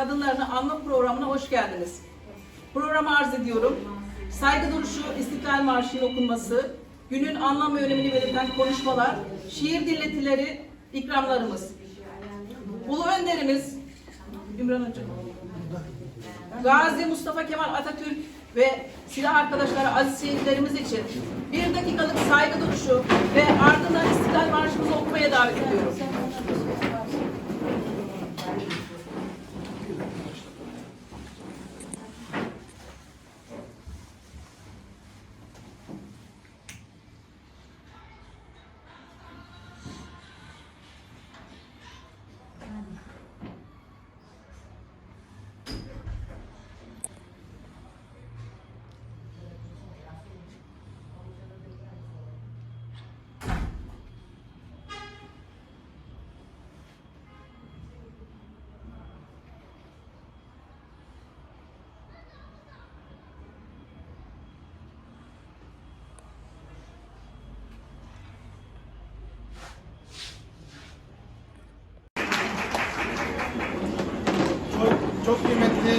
Kadınlarını Anma programına hoş geldiniz. Programı arz ediyorum. Saygı duruşu, İstiklal Marşı'nın okunması, günün anlam ve önemini belirten konuşmalar, şiir dinletileri, ikramlarımız. Ulu önderimiz, Ümran Hocam, Gazi Mustafa Kemal Atatürk ve silah arkadaşları aziz şehitlerimiz için bir dakikalık saygı duruşu ve ardından İstiklal Marşımızı okumaya davet ediyorum. Çok, kıymetli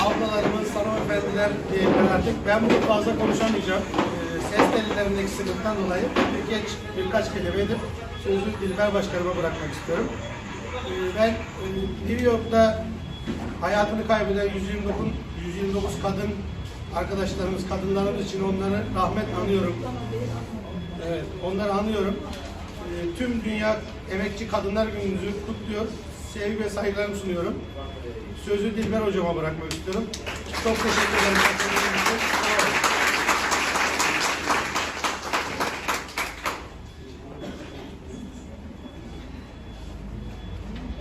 ablalarımız, hanımefendiler diyelim artık. Ben bunu fazla konuşamayacağım. Ee, ses tellerindeki sıkıntıdan dolayı birkaç, birkaç kelime edip sözü Dilber Başkanıma bırakmak istiyorum. Ee, ben e, New York'ta hayatını kaybeden 129, 129 kadın arkadaşlarımız, kadınlarımız için onları rahmet anıyorum. Evet, onları anıyorum. Ee, tüm Dünya Emekçi Kadınlar Gününüzü kutluyor. Sevgi ve saygılarımı sunuyorum. Sözü Dilber Hocama bırakmak istiyorum. Çok teşekkür ederim.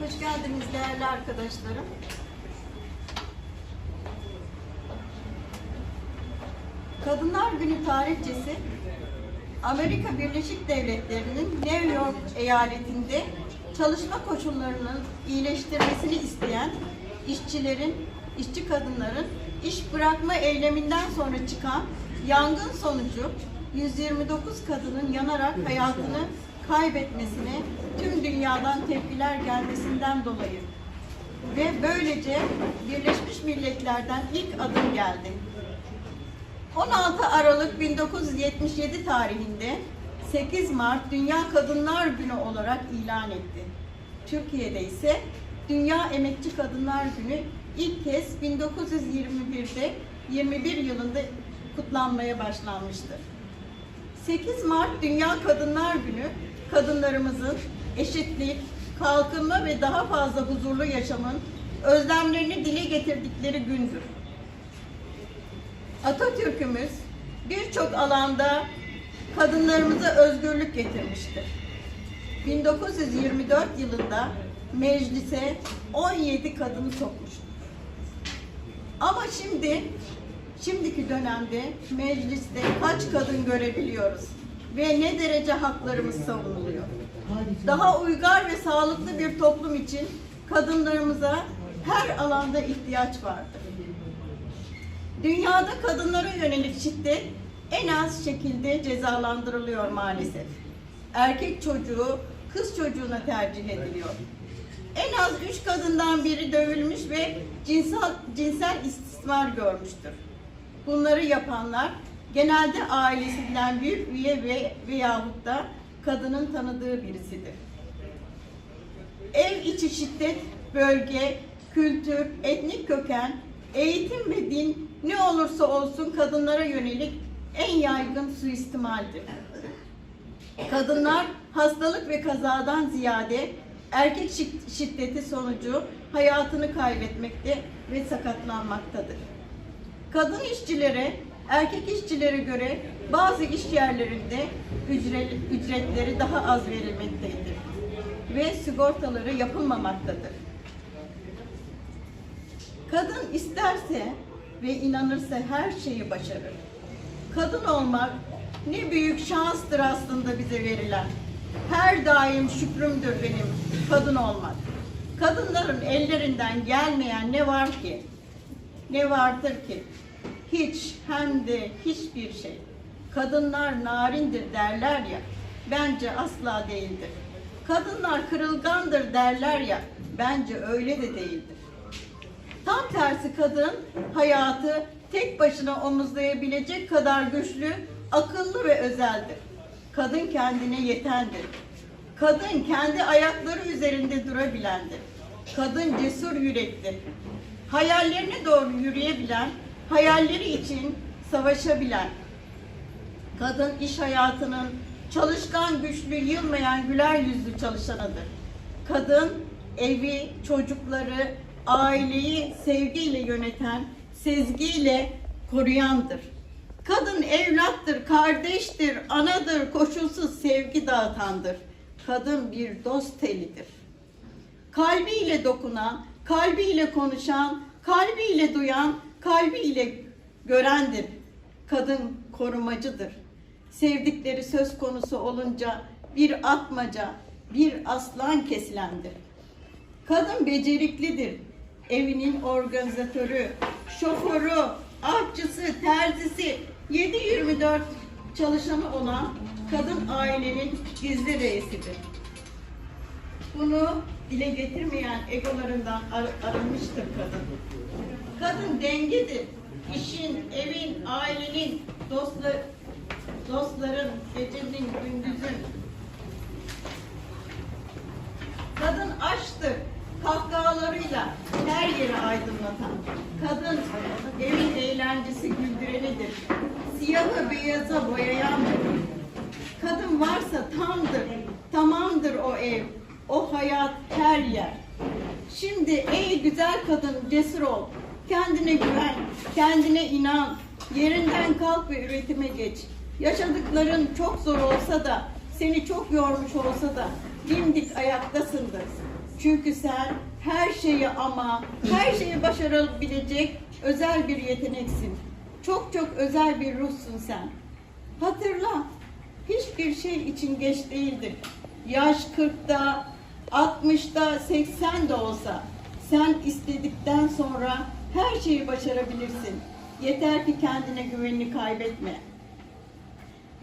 Hoş geldiniz değerli arkadaşlarım. Kadınlar Günü tarihçesi Amerika Birleşik Devletleri'nin New York eyaletinde çalışma koşullarının iyileştirmesini isteyen işçilerin, işçi kadınların iş bırakma eyleminden sonra çıkan yangın sonucu 129 kadının yanarak hayatını kaybetmesine tüm dünyadan tepkiler gelmesinden dolayı ve böylece Birleşmiş Milletler'den ilk adım geldi. 16 Aralık 1977 tarihinde 8 Mart Dünya Kadınlar Günü olarak ilan etti. Türkiye'de ise Dünya Emekçi Kadınlar Günü ilk kez 1921'de 21 yılında kutlanmaya başlanmıştır. 8 Mart Dünya Kadınlar Günü kadınlarımızın eşitlik, kalkınma ve daha fazla huzurlu yaşamın özlemlerini dile getirdikleri gündür. Atatürk'ümüz birçok alanda kadınlarımıza özgürlük getirmiştir. 1924 yılında meclise 17 kadını sokmuştur. Ama şimdi, şimdiki dönemde mecliste kaç kadın görebiliyoruz ve ne derece haklarımız savunuluyor. Daha uygar ve sağlıklı bir toplum için kadınlarımıza her alanda ihtiyaç vardır. Dünyada kadınlara yönelik şiddet en az şekilde cezalandırılıyor maalesef. Erkek çocuğu kız çocuğuna tercih ediliyor. En az üç kadından biri dövülmüş ve cinsel, cinsel istismar görmüştür. Bunları yapanlar genelde ailesinden bir üye ve veyahut da kadının tanıdığı birisidir. Ev içi şiddet, bölge, kültür, etnik köken, eğitim ve din ne olursa olsun kadınlara yönelik en yaygın suistimaldir. Kadınlar hastalık ve kazadan ziyade erkek şid- şiddeti sonucu hayatını kaybetmekte ve sakatlanmaktadır. Kadın işçilere erkek işçilere göre bazı iş yerlerinde ücret, ücretleri daha az verilmektedir ve sigortaları yapılmamaktadır. Kadın isterse ve inanırsa her şeyi başarır. Kadın olmak ne büyük şanstır aslında bize verilen. Her daim şükrümdür benim kadın olmak. Kadınların ellerinden gelmeyen ne var ki? Ne vardır ki? Hiç hem de hiçbir şey. Kadınlar narindir derler ya. Bence asla değildir. Kadınlar kırılgandır derler ya. Bence öyle de değildir. Tam tersi kadın hayatı tek başına omuzlayabilecek kadar güçlü, akıllı ve özeldir. Kadın kendine yetendir. Kadın kendi ayakları üzerinde durabilendir. Kadın cesur yürekli. Hayallerine doğru yürüyebilen, hayalleri için savaşabilen. Kadın iş hayatının çalışkan, güçlü, yılmayan, güler yüzlü çalışanıdır. Kadın evi, çocukları, aileyi sevgiyle yöneten, sezgiyle koruyandır. Kadın evlattır, kardeştir, anadır, koşulsuz sevgi dağıtandır. Kadın bir dost telidir. Kalbiyle dokunan, kalbiyle konuşan, kalbiyle duyan, kalbiyle görendir. Kadın korumacıdır. Sevdikleri söz konusu olunca bir atmaca, bir aslan kesilendir. Kadın beceriklidir. Evinin organizatörü, şoförü, ahçısı, terzisi, 7-24 çalışanı olan kadın ailenin gizli reisidir. Bunu dile getirmeyen egolarından ar- arınmıştır kadın. Kadın dengedir. İşin, evin, ailenin, dostlar, dostların, gecenin, gündüzün. Kadın aşktır. Kahkahalarıyla her yeri aydınlatan. Kadın evin eğlencesi güldürenidir. Siyahı beyaza boyayandır. Kadın varsa tamdır, tamamdır o ev, o hayat her yer. Şimdi ey güzel kadın cesur ol, kendine güven, kendine inan, yerinden kalk ve üretime geç. Yaşadıkların çok zor olsa da, seni çok yormuş olsa da dimdik ayaktasındır. Çünkü sen her şeyi ama her şeyi başarabilecek özel bir yeteneksin. Çok çok özel bir ruhsun sen. Hatırla, hiçbir şey için geç değildir. Yaş 40'ta, 60'ta, 80 de olsa sen istedikten sonra her şeyi başarabilirsin. Yeter ki kendine güvenini kaybetme.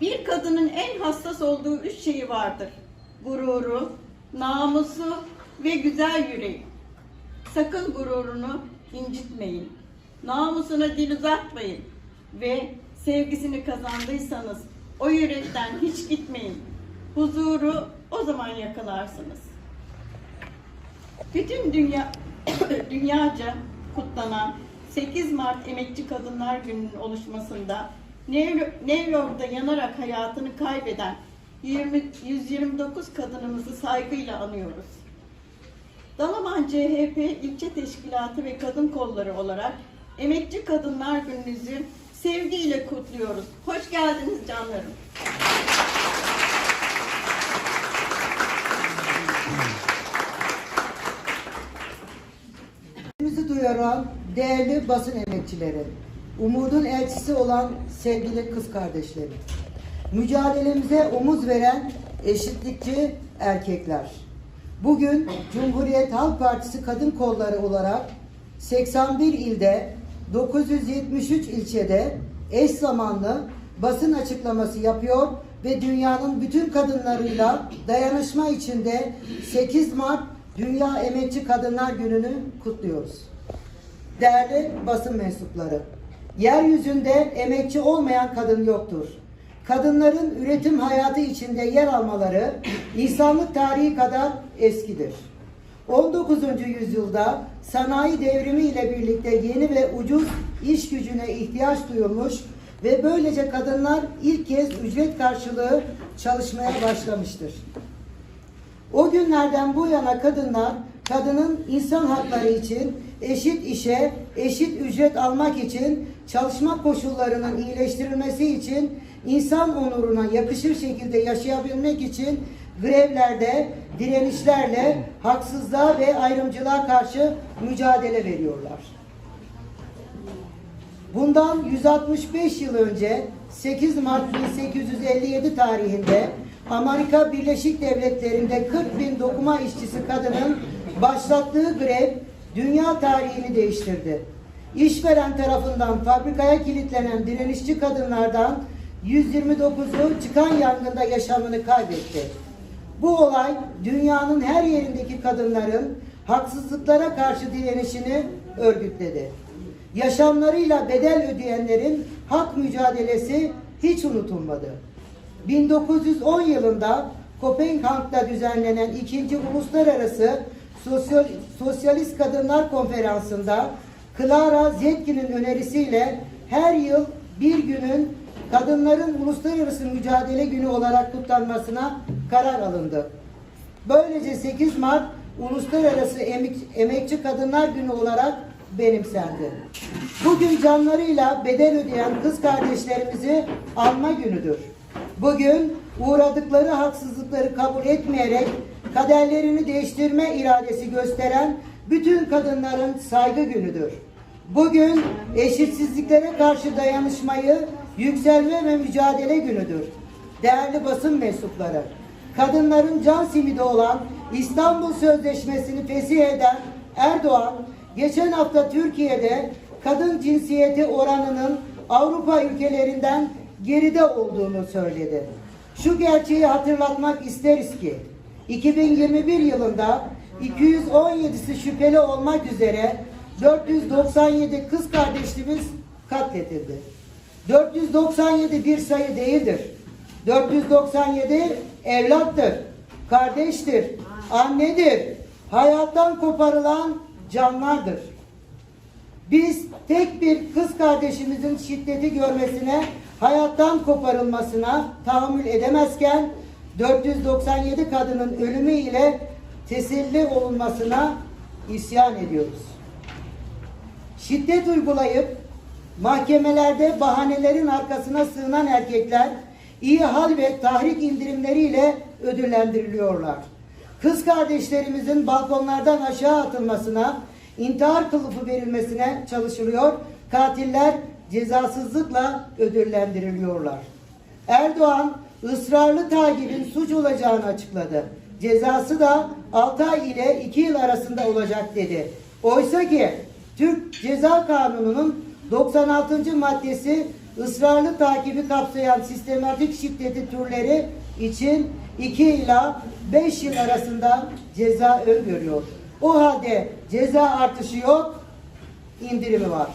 Bir kadının en hassas olduğu üç şeyi vardır. Gururu, namusu ve güzel yüreği. Sakın gururunu incitmeyin. Namusuna dil uzatmayın. Ve sevgisini kazandıysanız o yürekten hiç gitmeyin. Huzuru o zaman yakalarsınız. Bütün dünya dünyaca kutlanan 8 Mart Emekçi Kadınlar Günü'nün oluşmasında New York'ta yanarak hayatını kaybeden 20, 129 kadınımızı saygıyla anıyoruz. Dalaman CHP ilçe teşkilatı ve kadın kolları olarak Emekçi Kadınlar Gününüzü sevgiyle kutluyoruz. Hoş geldiniz canlarım. Sesimizi duyuran değerli basın emekçileri, umudun elçisi olan sevgili kız kardeşlerim, mücadelemize omuz veren eşitlikçi erkekler. Bugün Cumhuriyet Halk Partisi kadın kolları olarak 81 ilde 973 ilçede eş zamanlı basın açıklaması yapıyor ve dünyanın bütün kadınlarıyla dayanışma içinde 8 Mart Dünya Emekçi Kadınlar Günü'nü kutluyoruz. Değerli basın mensupları, yeryüzünde emekçi olmayan kadın yoktur. Kadınların üretim hayatı içinde yer almaları insanlık tarihi kadar eskidir. 19. yüzyılda sanayi devrimi ile birlikte yeni ve ucuz iş gücüne ihtiyaç duyulmuş ve böylece kadınlar ilk kez ücret karşılığı çalışmaya başlamıştır. O günlerden bu yana kadınlar kadının insan hakları için eşit işe, eşit ücret almak için çalışma koşullarının iyileştirilmesi için insan onuruna yakışır şekilde yaşayabilmek için grevlerde, direnişlerle haksızlığa ve ayrımcılığa karşı mücadele veriyorlar. Bundan 165 yıl önce 8 Mart 1857 tarihinde Amerika Birleşik Devletleri'nde 40 bin dokuma işçisi kadının başlattığı grev dünya tarihini değiştirdi. İşveren tarafından fabrikaya kilitlenen direnişçi kadınlardan 129'u çıkan yangında yaşamını kaybetti. Bu olay dünyanın her yerindeki kadınların haksızlıklara karşı direnişini örgütledi. Yaşamlarıyla bedel ödeyenlerin hak mücadelesi hiç unutulmadı. 1910 yılında Kopenhag'da düzenlenen 2. Uluslararası Sosyal, Sosyalist Kadınlar Konferansı'nda Clara Zetkin'in önerisiyle her yıl bir günün kadınların uluslararası mücadele günü olarak kutlanmasına karar alındı. Böylece 8 Mart Uluslararası Emek- Emekçi Kadınlar Günü olarak benimsendi. Bugün canlarıyla bedel ödeyen kız kardeşlerimizi anma günüdür. Bugün uğradıkları haksızlıkları kabul etmeyerek kaderlerini değiştirme iradesi gösteren bütün kadınların saygı günüdür. Bugün eşitsizliklere karşı dayanışmayı, yükselme ve mücadele günüdür. Değerli basın mensupları, kadınların can simidi olan İstanbul Sözleşmesi'ni fesih eden Erdoğan, geçen hafta Türkiye'de kadın cinsiyeti oranının Avrupa ülkelerinden geride olduğunu söyledi. Şu gerçeği hatırlatmak isteriz ki 2021 yılında 217'si şüpheli olmak üzere 497 kız kardeşimiz katledildi. 497 bir sayı değildir. 497 evlattır, kardeştir, annedir, hayattan koparılan canlardır. Biz tek bir kız kardeşimizin şiddeti görmesine, hayattan koparılmasına tahammül edemezken 497 kadının ölümü ile teselli olunmasına isyan ediyoruz. Şiddet uygulayıp mahkemelerde bahanelerin arkasına sığınan erkekler iyi hal ve tahrik indirimleriyle ödüllendiriliyorlar. Kız kardeşlerimizin balkonlardan aşağı atılmasına, intihar kılıfı verilmesine çalışılıyor. Katiller cezasızlıkla ödüllendiriliyorlar. Erdoğan ısrarlı takibin suç olacağını açıkladı. Cezası da 6 ay ile 2 yıl arasında olacak dedi. Oysa ki Türk Ceza Kanunu'nun 96. maddesi ısrarlı takibi kapsayan sistematik şiddeti türleri için 2 ila 5 yıl arasında ceza öngörüyor. O halde ceza artışı yok, indirimi var.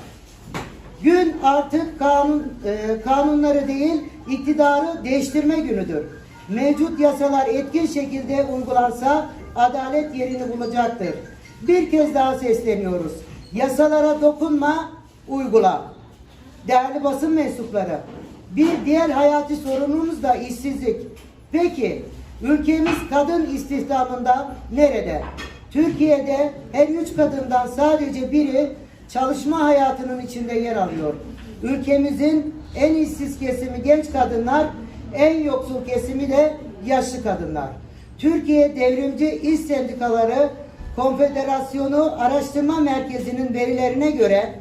Gün artık kanun e, kanunları değil, iktidarı değiştirme günüdür. Mevcut yasalar etkin şekilde uygulansa adalet yerini bulacaktır. Bir kez daha sesleniyoruz. Yasalara dokunma, uygula. Değerli basın mensupları, bir diğer hayati sorunumuz da işsizlik. Peki, ülkemiz kadın istihdamında nerede? Türkiye'de her üç kadından sadece biri çalışma hayatının içinde yer alıyor. Ülkemizin en işsiz kesimi genç kadınlar, en yoksul kesimi de yaşlı kadınlar. Türkiye Devrimci İş Sendikaları Konfederasyonu Araştırma Merkezi'nin verilerine göre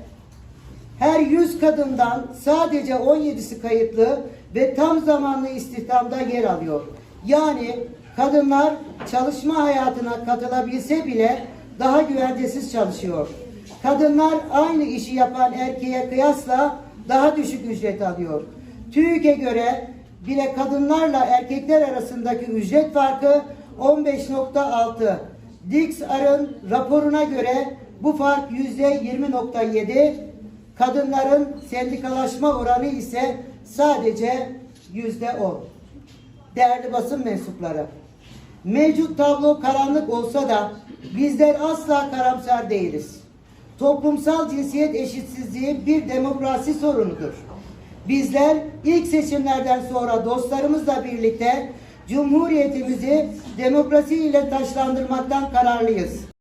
her 100 kadından sadece 17'si kayıtlı ve tam zamanlı istihdamda yer alıyor. Yani kadınlar çalışma hayatına katılabilse bile daha güvencesiz çalışıyor. Kadınlar aynı işi yapan erkeğe kıyasla daha düşük ücret alıyor. TÜİK'e göre bile kadınlarla erkekler arasındaki ücret farkı 15.6. Dixar'ın raporuna göre bu fark %20.7. Kadınların sendikalaşma oranı ise sadece yüzde on. Değerli basın mensupları, mevcut tablo karanlık olsa da bizler asla karamsar değiliz. Toplumsal cinsiyet eşitsizliği bir demokrasi sorunudur. Bizler ilk seçimlerden sonra dostlarımızla birlikte Cumhuriyetimizi demokrasi ile taşlandırmaktan kararlıyız.